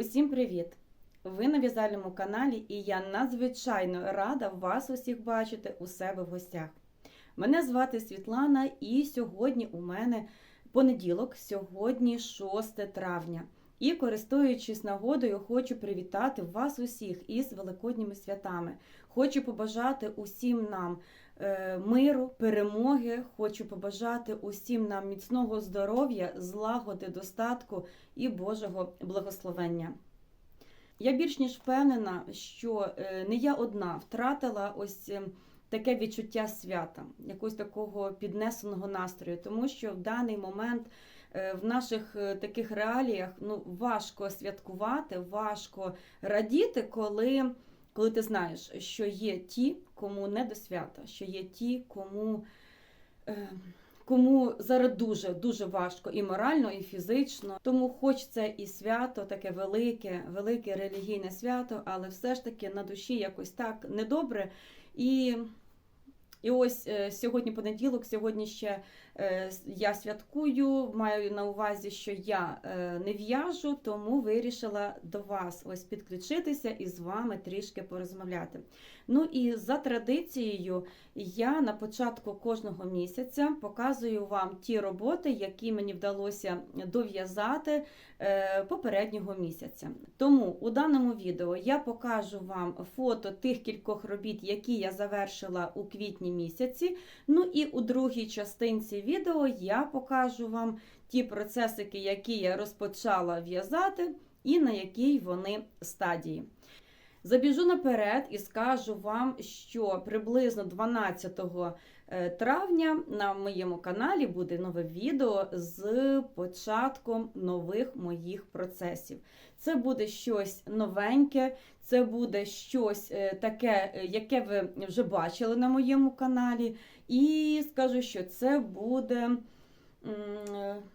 Усім привіт! Ви на в'язальному каналі, і я надзвичайно рада вас усіх бачити у себе в гостях. Мене звати Світлана, і сьогодні у мене понеділок, сьогодні 6 травня. І користуючись нагодою, хочу привітати вас усіх із великодніми святами. Хочу побажати усім нам миру, перемоги. Хочу побажати усім нам міцного здоров'я, злагоди, достатку і Божого благословення. Я більш ніж впевнена, що е, не я одна втратила ось е, таке відчуття свята, якогось такого піднесеного настрою, тому що в даний момент е, в наших е, таких реаліях ну, важко святкувати, важко радіти, коли, коли ти знаєш, що є ті, кому не до свята, що є ті, кому. е, Кому зараз дуже дуже важко і морально, і фізично, тому хоч це і свято, таке велике, велике релігійне свято, але все ж таки на душі якось так недобре. І, і ось е, сьогодні понеділок, сьогодні ще я святкую, маю на увазі, що я е, не в'яжу, тому вирішила до вас ось підключитися і з вами трішки порозмовляти. Ну і за традицією, я на початку кожного місяця показую вам ті роботи, які мені вдалося дов'язати е, попереднього місяця. Тому у даному відео я покажу вам фото тих кількох робіт, які я завершила у квітні місяці. Ну і у другій частинці відео я покажу вам ті процесики, які я розпочала в'язати, і на якій вони стадії. Забіжу наперед і скажу вам, що приблизно 12 е, травня на моєму каналі буде нове відео з початком нових моїх процесів. Це буде щось новеньке, це буде щось е, таке, е, яке ви вже бачили на моєму каналі. І скажу, що це буде.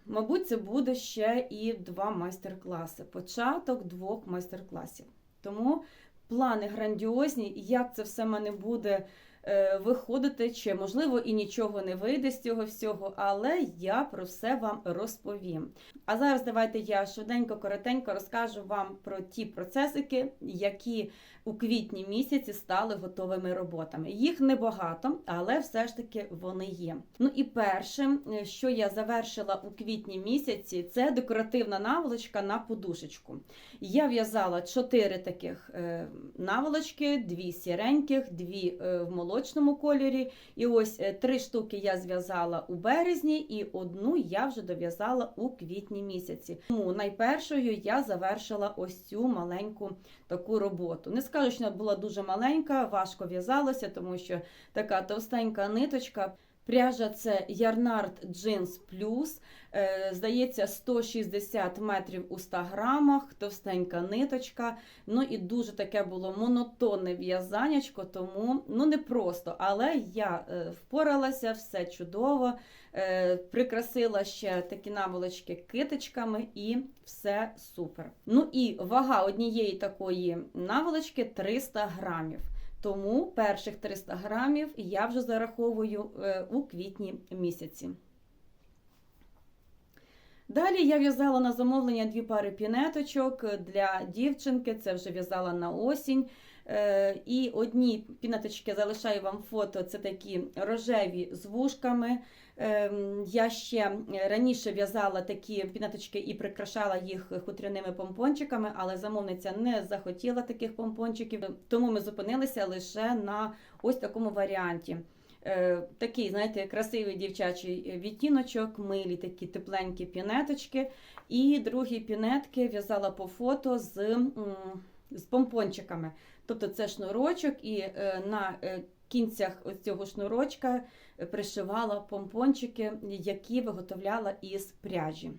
Мабуть, це буде ще і два майстер-класи. Початок двох майстер-класів. Тому плани грандіозні, як це все в мене буде е, виходити, чи можливо і нічого не вийде з цього всього, але я про все вам розповім. А зараз давайте я швиденько, коротенько розкажу вам про ті процесики, які у квітні місяці стали готовими роботами. Їх небагато, але все ж таки вони є. Ну і перше, е, що я завершила у квітні місяці, це декоративна наволочка на подушечку. Я в'язала чотири таких е, наволочки, дві сіреньких, дві е, в молочному кольорі. І ось три штуки я зв'язала у березні, і одну я вже дов'язала у квітні місяці. Тому найпершою я завершила ось цю маленьку таку роботу. Не скажу, що вона була дуже маленька, важко в'язалося, тому що така товстенька ниточка. Пряжа це Ярнард Jeans Plus. Е, Здається, 160 метрів у 100 грамах, товстенька ниточка. Ну і дуже таке було монотонне в'язанячко, тому ну не просто. Але я е, впоралася, все чудово. Е, Прикрасила ще такі наволочки китичками і все супер. Ну і вага однієї такої наволочки 300 грамів. Тому перших 300 грамів я вже зараховую е, у квітні місяці. Далі я в'язала на замовлення дві пари пінеточок для дівчинки, це вже в'язала на осінь. Е, І одні пінеточки залишаю вам фото, це такі рожеві з вушками. Ем, Я ще раніше в'язала такі пінеточки і прикрашала їх хутряними помпончиками, але замовниця не захотіла таких помпончиків, тому ми зупинилися лише на ось такому варіанті. Е, Такий, знаєте, красивий дівчачий відтіночок, милі такі тепленькі пінеточки. І другі пінетки в'язала по фото з, з помпончиками. Тобто це шнурочок, і е, на е, кінцях ось цього шнурочка пришивала помпончики, які виготовляла із пряжі.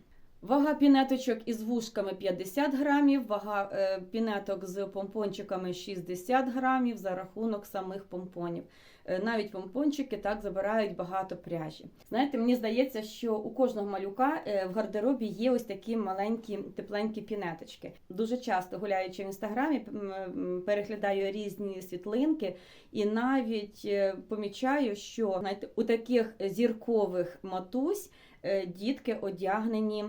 Вага пінеточок із вушками 50 грамів, вага е, пінеток з помпончиками 60 грамів за рахунок самих помпонів. Е, Навіть помпончики так забирають багато пряжі. Знаєте, мені здається, що у кожного малюка е, в гардеробі є ось такі маленькі тепленькі пінеточки. Дуже часто гуляючи в інстаграмі, переглядаю різні світлинки і навіть е, помічаю, що знаєте, у таких зіркових матусь дітки одягнені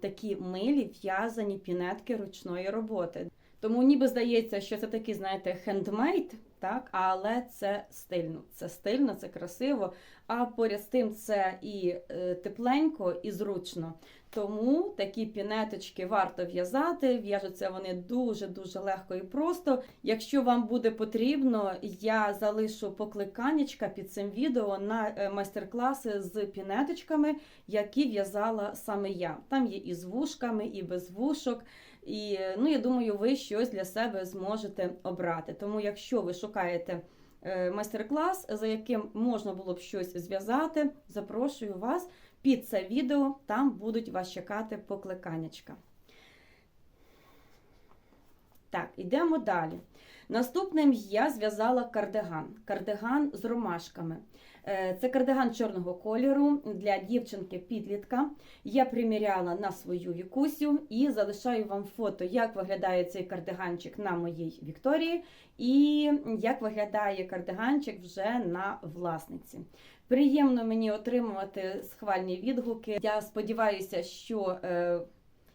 такі милі в'язані пінетки ручної роботи. Тому ніби здається, що це такі, знаєте, хендмейд, так, але це стильно. Це стильно, це красиво. А поряд з тим це і е, тепленько, і зручно. Тому такі пінеточки варто в'язати. В'яжуться вони дуже-дуже легко і просто. Якщо вам буде потрібно, я залишу покликанечка під цим відео на е, майстер-класи з пінеточками, які в'язала саме я. Там є і з вушками, і без вушок. І ну, я думаю, ви щось для себе зможете обрати. Тому, якщо ви шукаєте е, майстер-клас, за яким можна було б щось зв'язати, запрошую вас під це відео, там будуть вас чекати покликанячка. Так, йдемо далі. Наступним я зв'язала кардиган. Кардиган з ромашками. Е, Це кардиган чорного кольору для дівчинки-підлітка. Я приміряла на свою вікусю і залишаю вам фото, як виглядає цей кардиганчик на моїй Вікторії, і як виглядає кардиганчик вже на власниці. Приємно мені отримувати схвальні відгуки. Я сподіваюся, що е,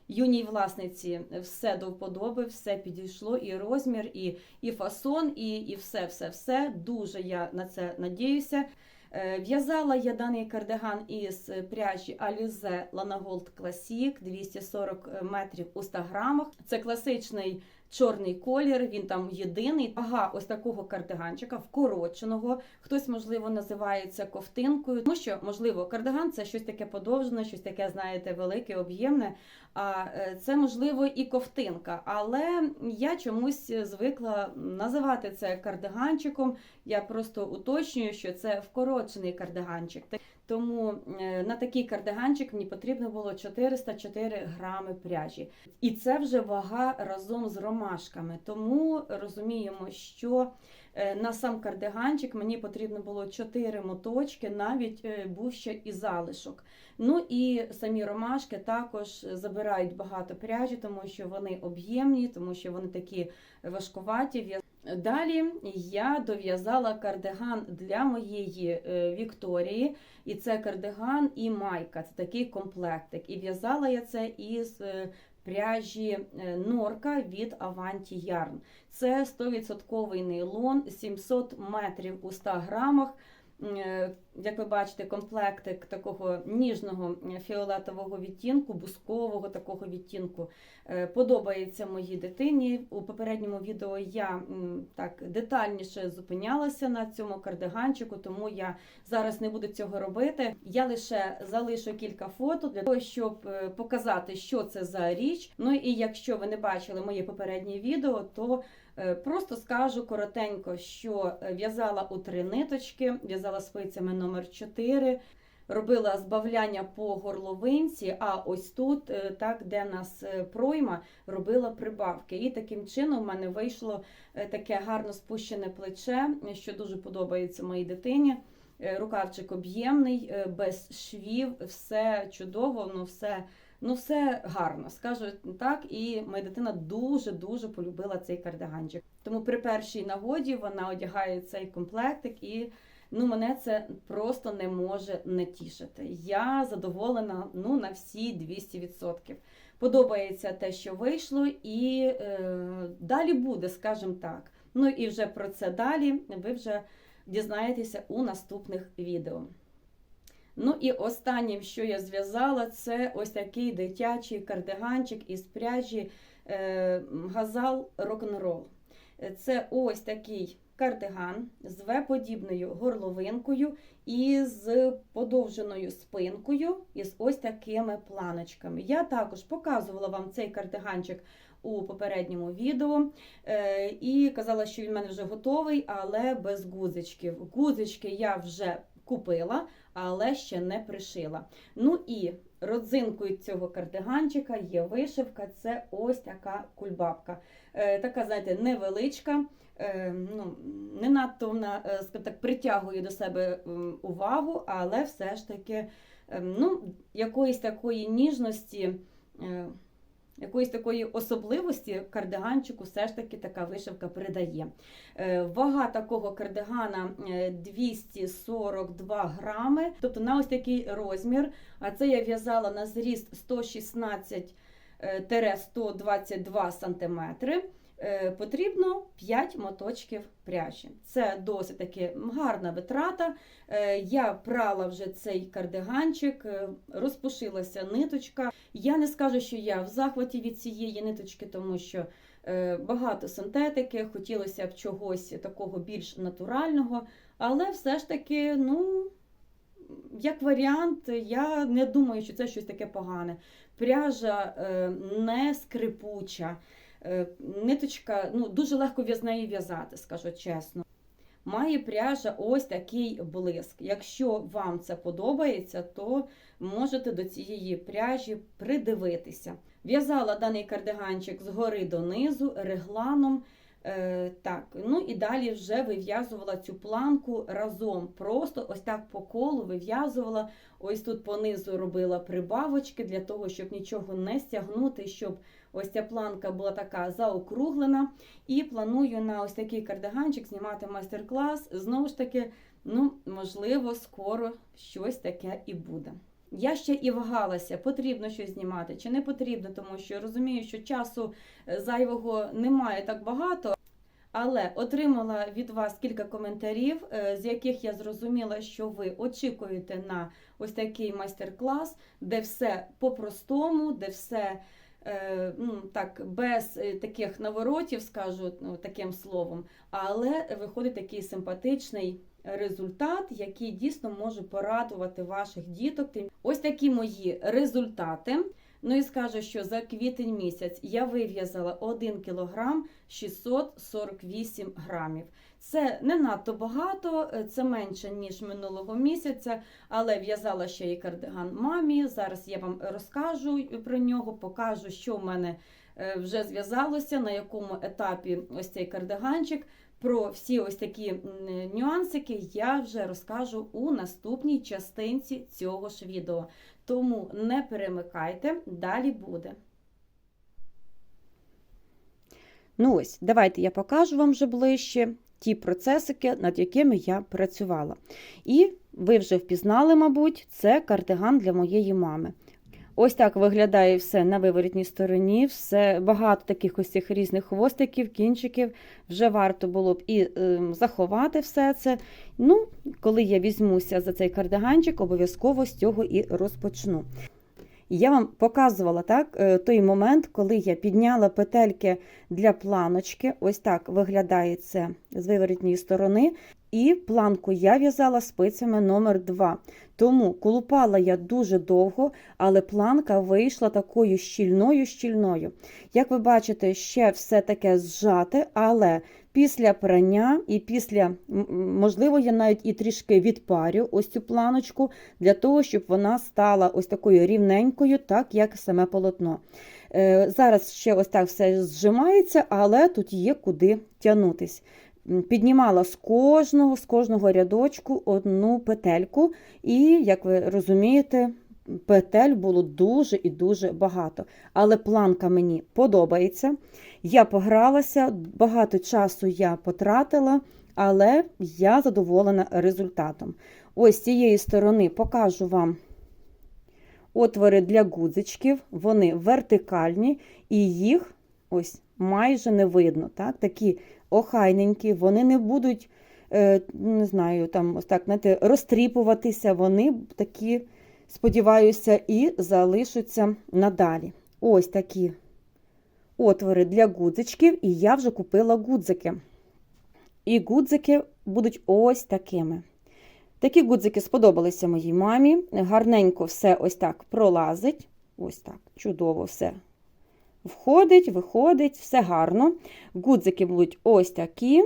юній власниці все до вподоби, все підійшло, і розмір, і, і фасон, і, і все, все, все. Дуже я на це надіюся. Е, В'язала я даний кардиган із пряжі Alize Lana Gold Classic 240 метрів у 100 грамах. Це класичний чорний колір, він там єдиний. Вага ось такого кардиганчика, вкороченого. Хтось, можливо, називається ковтинкою. Тому що, можливо, кардиган це щось таке подовжене, щось таке, знаєте, велике, об'ємне. А е, це, можливо, і ковтинка. Але я чомусь звикла називати це кардиганчиком. Я просто уточнюю, що це вкорочений кардиганчик. Тому е, на такий кардиганчик мені потрібно було 404 грами пряжі. І це вже вага разом з ромашками. Тому розуміємо, що е, на сам кардиганчик мені потрібно було 4 моточки, навіть е, був ще і залишок. Ну і самі ромашки також забирають багато пряжі, тому що вони об'ємні, тому що вони такі важкуваті. Далі я дов'язала кардиган для моєї е, Вікторії, і це кардиган і майка. Це такий комплектик. І в'язала я це із е, пряжі е, норка від Avanti Yarn. Це 100% нейлон, 700 метрів у 100 грамах. Як ви бачите, комплектик такого ніжного е, фіолетового відтінку, бускового такого відтінку е, подобається моїй дитині. У попередньому відео я так детальніше зупинялася на цьому кардиганчику, тому я зараз не буду цього робити. Я лише залишу кілька фото для того, щоб е, показати, що це за річ. Ну і якщо ви не бачили моє попереднє відео, то Просто скажу коротенько, що в'язала у три ниточки, в'язала спицями номер 4 робила збавляння по горловинці, а ось тут, е, так, де нас е, пройма, робила прибавки. І таким чином в мене вийшло е, таке гарно спущене плече, що дуже подобається моїй дитині. Рукавчик об'ємний, без швів, все чудово, ну все. Ну, все гарно, скажу так, і моя дитина дуже-дуже полюбила цей кардиганчик. Тому при першій нагоді вона одягає цей комплектик, і ну, мене це просто не може не тішити. Я задоволена ну, на всі 200%. Подобається те, що вийшло, і е, далі буде, скажімо так. Ну і вже про це далі ви вже дізнаєтеся у наступних відео. Ну і останнім, що я зв'язала, це ось такий дитячий кардиганчик із пряжі е, газал рок-н-рол. Це ось такий кардиган з В-подібною горловинкою і з подовженою спинкою і з ось такими планочками. Я також показувала вам цей кардиганчик у попередньому відео е, і казала, що він в мене вже готовий, але без гузичків. Гузички я вже купила, але ще не пришила. Ну і родзинкою цього кардиганчика є вишивка, це ось така кульбабка. Е, така, знаєте, невеличка. Е, Ну, не надто вона е, так, притягує до себе увагу, але все ж таки ну, якоїсь такої ніжності, е, якоїсь такої особливості кардиганчику все ж таки така вишивка передає. Е, Вага такого кардигана е, 242 грами, тобто на ось такий розмір. А це я в'язала на зріст 116 е, 122 сантиметри. Е, Потрібно 5 моточків пряжі. Це досить таки гарна витрата. Е, Я прала вже цей кардиганчик, е, розпушилася ниточка. Я не скажу, що я в захваті від цієї ниточки, тому що багато синтетики, хотілося б чогось такого більш натурального, але все ж таки, ну, як варіант, я не думаю, що це щось таке погане. Пряжа не скрипуча. Е, Ниточка ну, дуже легко з неї в'язати, скажу чесно. Має пряжа ось такий блиск. Якщо вам це подобається, то можете до цієї пряжі придивитися. В'язала даний кардиганчик згори донизу, регланом. Е, так, ну і далі вже вив'язувала цю планку разом. Просто ось так по колу вив'язувала. Ось тут понизу робила прибавочки для того, щоб нічого не стягнути, щоб ось ця планка була така заокруглена. І планую на ось такий кардиганчик знімати майстер-клас. Знову ж таки, ну, можливо, скоро щось таке і буде. Я ще і вагалася, потрібно щось знімати чи не потрібно, тому що розумію, що часу е, зайвого немає так багато. Але отримала від вас кілька коментарів, е, з яких я зрозуміла, що ви очікуєте на ось такий майстер-клас, де все по-простому, де все ну, так, без е, таких наворотів, скажу ну, таким словом, але виходить такий симпатичний результат, який дійсно може порадувати ваших діток. Ось такі мої результати. Ну і скажу, що за квітень місяць я вив'язала 1 кг 648 грамів. Це не надто багато, е, це менше, ніж минулого місяця, але в'язала ще і кардиган мамі. Зараз я вам розкажу про нього, покажу, що в мене е, вже зв'язалося, на якому етапі ось цей кардиганчик. Про всі ось такі нюансики я вже розкажу у наступній частинці цього ж відео. Тому не перемикайте, далі буде. Ну ось, давайте я покажу вам вже ближче ті процесики, над якими я працювала. І ви вже впізнали, мабуть, це кардиган для моєї мами. Ось так виглядає все на виворітній стороні, все багато таких ось цих різних хвостиків, кінчиків. Вже варто було б і е, заховати все це. Ну, коли я візьмуся за цей кардиганчик, обов'язково з цього і розпочну. Я вам показувала так, е, той момент, коли я підняла петельки для планочки. Ось так виглядає це з виворітньої сторони. І планку я в'язала спицями номер 2 Тому колупала я дуже довго, але планка вийшла такою щільною-щільною. Як ви бачите, ще все таке зжате, але після прання і після, можливо, я навіть і трішки відпарю ось цю планочку, для того, щоб вона стала ось такою рівненькою, так як саме полотно. Е, зараз ще ось так все зжимається, але тут є куди тягнутись піднімала з кожного, з кожного рядочку одну петельку, і, як ви розумієте, петель було дуже і дуже багато. Але планка мені подобається. Я погралася, багато часу я потратила, але я задоволена результатом. Ось з цієї сторони покажу вам. Отвори для гудзичків, вони вертикальні, і їх ось майже не видно. Так? Такі охайненькі, вони не будуть, е, не знаю, там так, знаєте, розтріпуватися, вони такі, сподіваюся, і залишаться надалі. Ось такі отвори для гудзичків, і я вже купила гудзики. І гудзики будуть ось такими. Такі гудзики сподобалися моїй мамі. Гарненько все ось так пролазить. Ось так, чудово все Входить, виходить, все гарно. Гудзики будуть ось такі.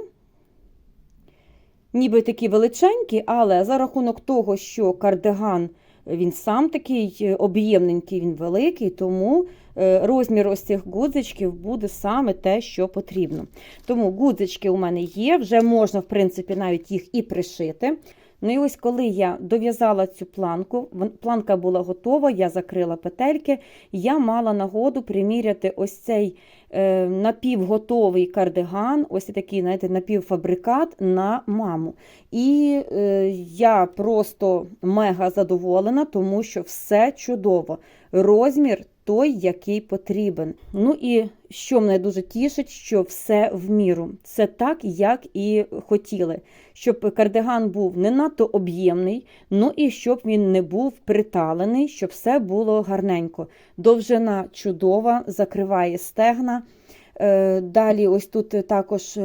Ніби такі величенькі, але за рахунок того, що кардиган він сам такий е, об'ємненький, він великий, тому е, розмір ось цих гудзичків буде саме те, що потрібно. Тому гудзички у мене є, вже можна, в принципі, навіть їх і пришити. Ну і ось коли я дов'язала цю планку, планка була готова, я закрила петельки, я мала нагоду приміряти ось цей е, напівготовий кардиган, ось такий, знаєте, напівфабрикат на маму. І е, я просто мега задоволена, тому що все чудово. Розмір той, який потрібен. Ну і що мене дуже тішить, що все в міру. Це так, як і хотіли. Щоб кардиган був не надто об'ємний, ну і щоб він не був приталений, щоб все було гарненько. Довжина чудова, закриває стегна. Е, Далі, ось тут також.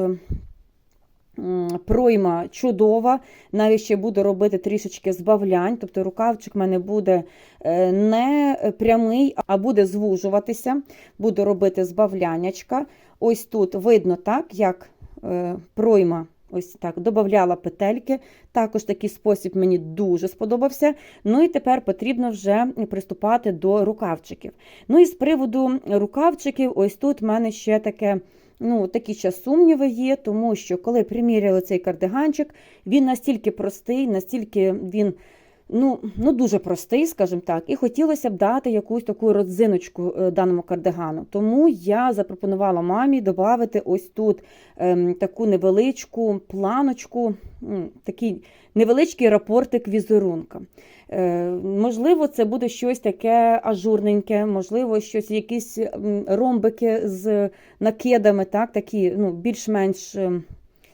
Пройма чудова, навіть ще буду робити трішечки збавлянь, тобто рукавчик в мене буде е, не прямий, а буде звужуватися, буду робити збавлянячка. Ось тут видно так, як е, пройма ось так додавала петельки. Також такий спосіб мені дуже сподобався. Ну і тепер потрібно вже приступати до рукавчиків. Ну і з приводу рукавчиків, ось тут в мене ще таке. Ну, такі ще сумніви є, тому що коли приміряли цей кардиганчик, він настільки простий, настільки він ну, ну дуже простий, скажімо так, і хотілося б дати якусь таку родзиночку е, даному кардигану. Тому я запропонувала мамі додати ось тут ем, таку невеличку планочку, такий невеличкий рапортик візерунка. Е, можливо, це буде щось таке ажурненьке, можливо, щось, якісь ромбики з накидами, так, такі, ну, більш-менш ем,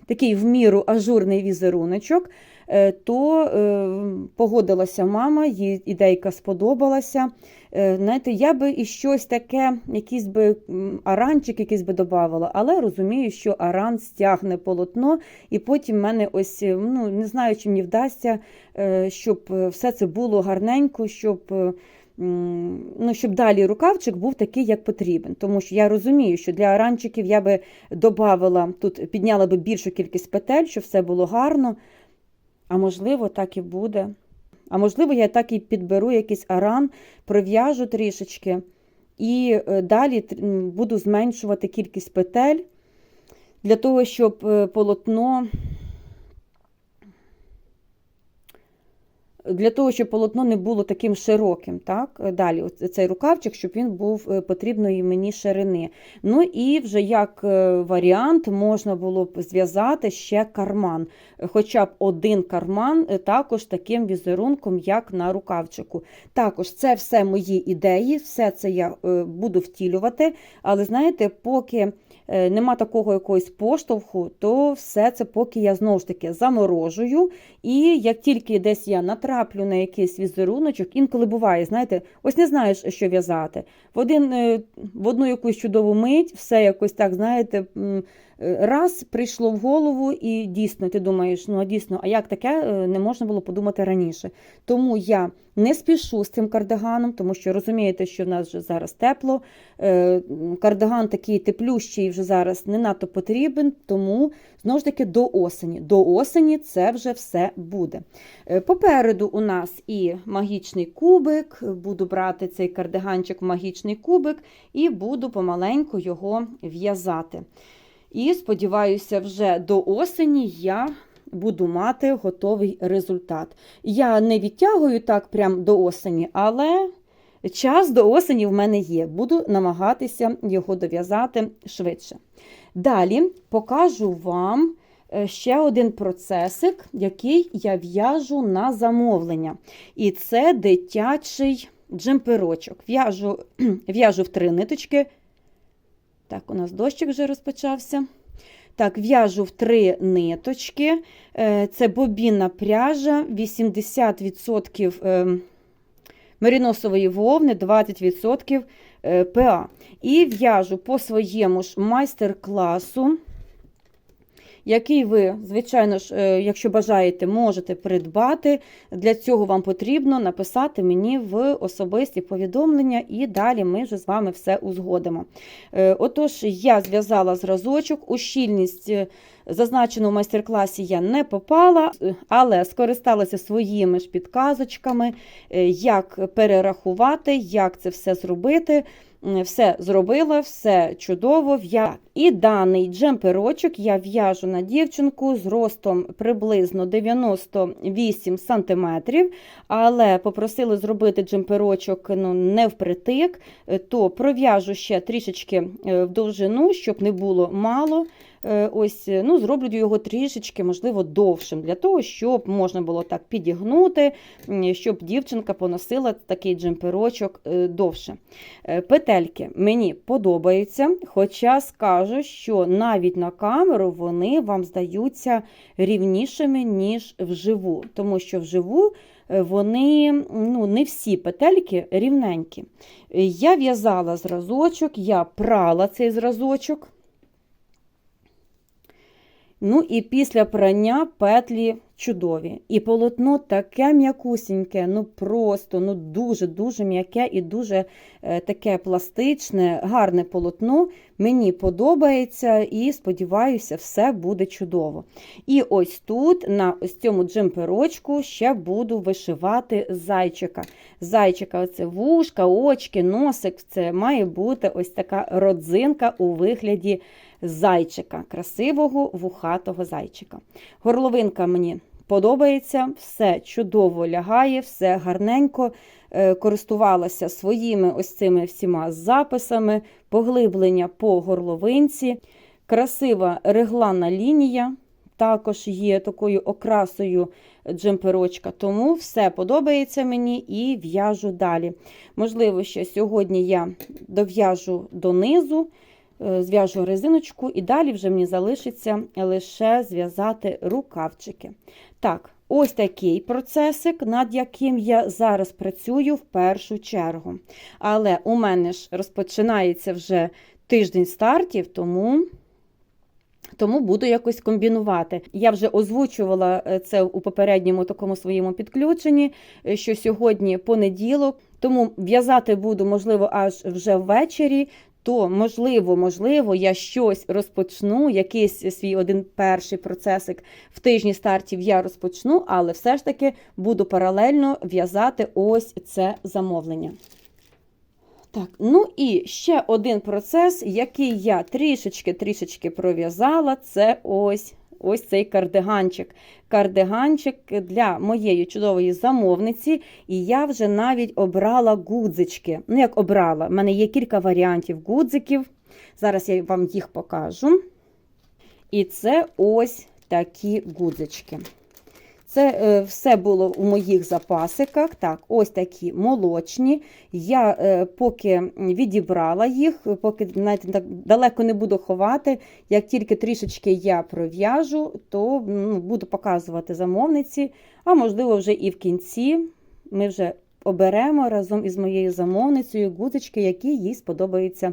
такий в міру ажурний візеруночок. Е, То е, погодилася мама, їй ідейка сподобалася. Е, Знаєте, я би і щось таке, якийсь би аранчик якийсь би додавала, але розумію, що аран стягне полотно, і потім мене ось ну не знаю, чи мені вдасться, щоб все це було гарненько, щоб. Ну, щоб далі рукавчик був такий, як потрібен. Тому що я розумію, що для аранчиків я би додавала, тут підняла би більшу кількість петель, щоб все було гарно. А можливо, так і буде. А можливо, я так і підберу якийсь аран, пров'яжу трішечки і е, далі буду зменшувати кількість петель для того, щоб е, полотно. Для того, щоб полотно не було таким широким, так? Е, Далі, цей рукавчик, щоб він був е, потрібної мені ширини. Ну і вже як е, варіант можна було б зв'язати ще карман. Хоча б один карман, також таким візерунком, як на рукавчику. Також це все мої ідеї, все це я буду втілювати. Але знаєте, поки нема такого якогось поштовху, то все це поки я знову ж таки заморожую. І як тільки десь я натраплю на якийсь візеруночок, інколи буває, знаєте, ось не знаєш, що в'язати. В, один, е, в одну якусь чудову мить все якось так, знаєте, е, раз прийшло в голову, і дійсно ти думаєш, ну а дійсно, а як таке е, не можна було подумати раніше. Тому я не спішу з цим кардиганом, тому що розумієте, що в нас вже зараз тепло. Е, Кардиган такий теплющий вже зараз не надто потрібен, тому знову ж таки до осені. До осені це вже все буде. Е, Попереду у нас і магічний кубик. Буду брати цей кардиганчик в магічний кубик і буду помаленьку його в'язати. І сподіваюся, вже до осені я буду мати готовий результат. Я не відтягую так прям до осені, але час до осені в мене є. Буду намагатися його дов'язати швидше. Далі покажу вам е, ще один процесик, який я в'яжу на замовлення. І це дитячий джемперочок. В'яжу в'яжу в три ниточки. Так, у нас дощик вже розпочався. Так, в'яжу в три ниточки. Е, Це бобінна пряжа, 80% меріносової вовни, 20% е, ПА. І в'яжу по своєму ж майстер-класу, який ви, звичайно ж, е, якщо бажаєте, можете придбати. Для цього вам потрібно написати мені в особисті повідомлення, і далі ми вже з вами все узгодимо. Е, Отож, я зв'язала зразочок, у щільність е, зазначену в майстер-класі я не попала, але скористалася своїми ж підказочками, як перерахувати, як це все зробити. Все зробила, все чудово. в'я- І даний джемперочок я в'яжу на дівчинку з ростом приблизно 98 см, але попросили зробити джемперочок ну, не впритик, е, то пров'яжу ще трішечки е, в довжину, щоб не було мало. Е, Ось, е, ну, зроблю його трішечки, можливо, довшим, для того, щоб можна було так підігнути, щоб дівчинка поносила такий джемперочок е, довше. Петельки мені подобаються, хоча скажу, що навіть на камеру вони вам здаються рівнішими, ніж вживу, тому що вживу вони ну, не всі петельки рівненькі. Я в'язала зразочок, я прала цей зразочок. Ну і після прання петлі чудові. І полотно таке м'якусіньке, ну просто ну дуже-дуже м'яке і дуже е, таке пластичне, гарне полотно. Мені подобається і сподіваюся, все буде чудово. І ось тут, на ось цьому джемперочку, ще буду вишивати зайчика. Зайчика, оце вушка, очки, носик. Це має бути ось така родзинка у вигляді зайчика, красивого вухатого зайчика. Горловинка мені подобається, все чудово лягає, все гарненько. Е, Користувалася своїми ось цими всіма записами, поглиблення по горловинці, красива регланна лінія. Також є такою окрасою джемперочка, тому все подобається мені і в'яжу далі. Можливо, ще сьогодні я дов'яжу донизу, зв'яжу резиночку, і далі вже мені залишиться лише зв'язати рукавчики. Так, ось такий процесик, над яким я зараз працюю в першу чергу. Але у мене ж розпочинається вже тиждень стартів, тому. Тому буду якось комбінувати. Я вже озвучувала е, це у попередньому такому своєму підключенні, е, що сьогодні понеділок, тому в'язати буду, можливо, аж вже ввечері. То, можливо, можливо, я щось розпочну, якийсь свій один перший процесик в тижні стартів я розпочну, але все ж таки буду паралельно в'язати ось це замовлення. Так, ну і ще один процес, який я трішечки-трішечки пров'язала, це ось ось цей кардиганчик. Кардиганчик для моєї чудової замовниці, і я вже навіть обрала гудзички. Ну, як обрала, в мене є кілька варіантів гудзиків. Зараз я вам їх покажу. І це ось такі гудзички. Це е, все було у моїх запасиках. Так, ось такі молочні. Я е, поки відібрала їх, поки знаєте, так далеко не буду ховати. Як тільки трішечки я пров'яжу, то ну, буду показувати замовниці. А можливо, вже і в кінці ми вже оберемо разом із моєю замовницею гудзички, які їй сподобаються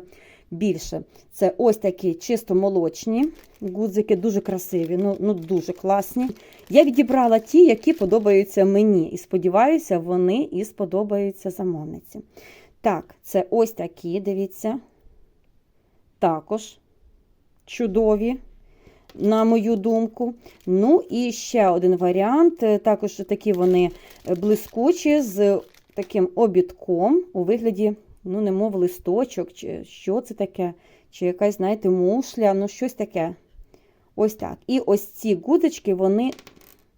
більше. Це ось такі чисто молочні гудзики, дуже красиві, ну, ну дуже класні. Я відібрала ті, які подобаються мені, і сподіваюся, вони і сподобаються замовниці. Так, це ось такі, дивіться, також чудові, на мою думку. Ну, і ще один варіант. е, Також такі вони блискучі з таким обідком у вигляді, ну, немов листочок, чи що це таке, чи якась, знаєте, мушля, ну, щось таке. Ось так. І ось ці гудочки, вони,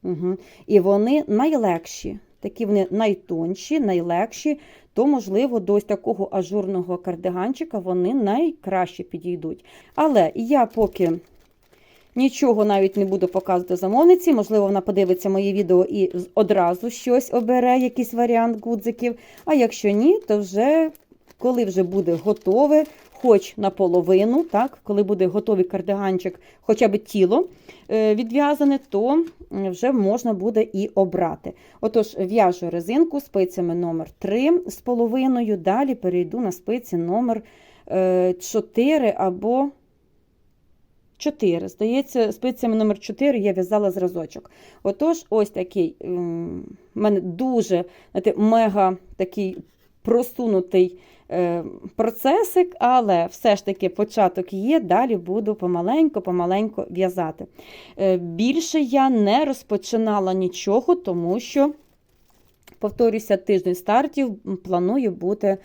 угу, і вони найлегші. Такі вони найтонші, найлегші, то, можливо, до ось такого ажурного кардиганчика вони найкраще підійдуть. Але я поки нічого навіть не буду показувати замовниці, можливо, вона подивиться моє відео і одразу щось обере, якийсь варіант гудзиків. А якщо ні, то вже коли вже буде готове, хоч наполовину, так, коли буде готовий кардиганчик, хоча б тіло е, відв'язане, то вже можна буде і обрати. Отож, в'яжу резинку спицями номер 3 з половиною, далі перейду на спиці номер 4 або 4. Здається, спицями номер 4 я в'язала зразочок. Отож, ось такий в мене дуже знаєте, мега такий просунутий е, процесик, але все ж таки початок є, далі буду помаленьку-помаленьку в'язати. Е, Більше я не розпочинала нічого, тому що, повторюся, тиждень стартів планую бути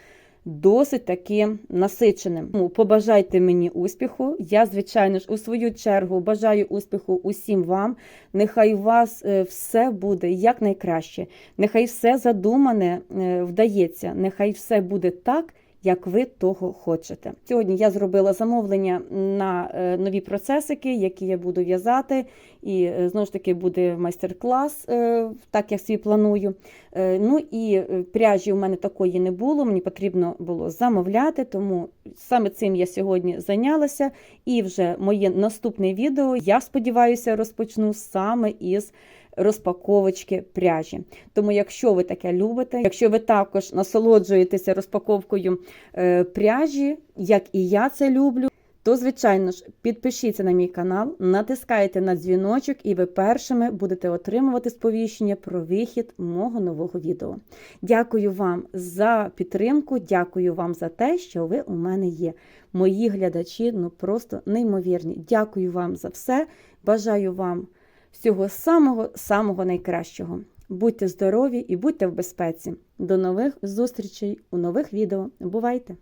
досить таки насиченим. Тому побажайте мені успіху. Я, звичайно ж, у свою чергу бажаю успіху усім вам. Нехай у вас е, все буде якнайкраще. Нехай все задумане е, вдається. Нехай все буде так. Як ви того хочете. Сьогодні я зробила замовлення на е, нові процесики, які я буду в'язати, і е, знову ж таки буде майстер-клас, е, так як свій планую. Ну і пряжі у мене такої не було, мені потрібно було замовляти, тому саме цим я сьогодні зайнялася. І вже моє наступне відео, я сподіваюся, розпочну саме із розпаковочки пряжі. Тому, якщо ви таке любите, якщо ви також насолоджуєтеся розпаковкою е, пряжі, як і я це люблю. То, звичайно ж, підпишіться на мій канал, натискайте на дзвіночок, і ви першими будете отримувати сповіщення про вихід мого нового відео. Дякую вам за підтримку, дякую вам за те, що ви у мене є. Мої глядачі ну просто неймовірні. Дякую вам за все. Бажаю вам всього самого самого найкращого. Будьте здорові і будьте в безпеці. До нових зустрічей у нових відео. Бувайте!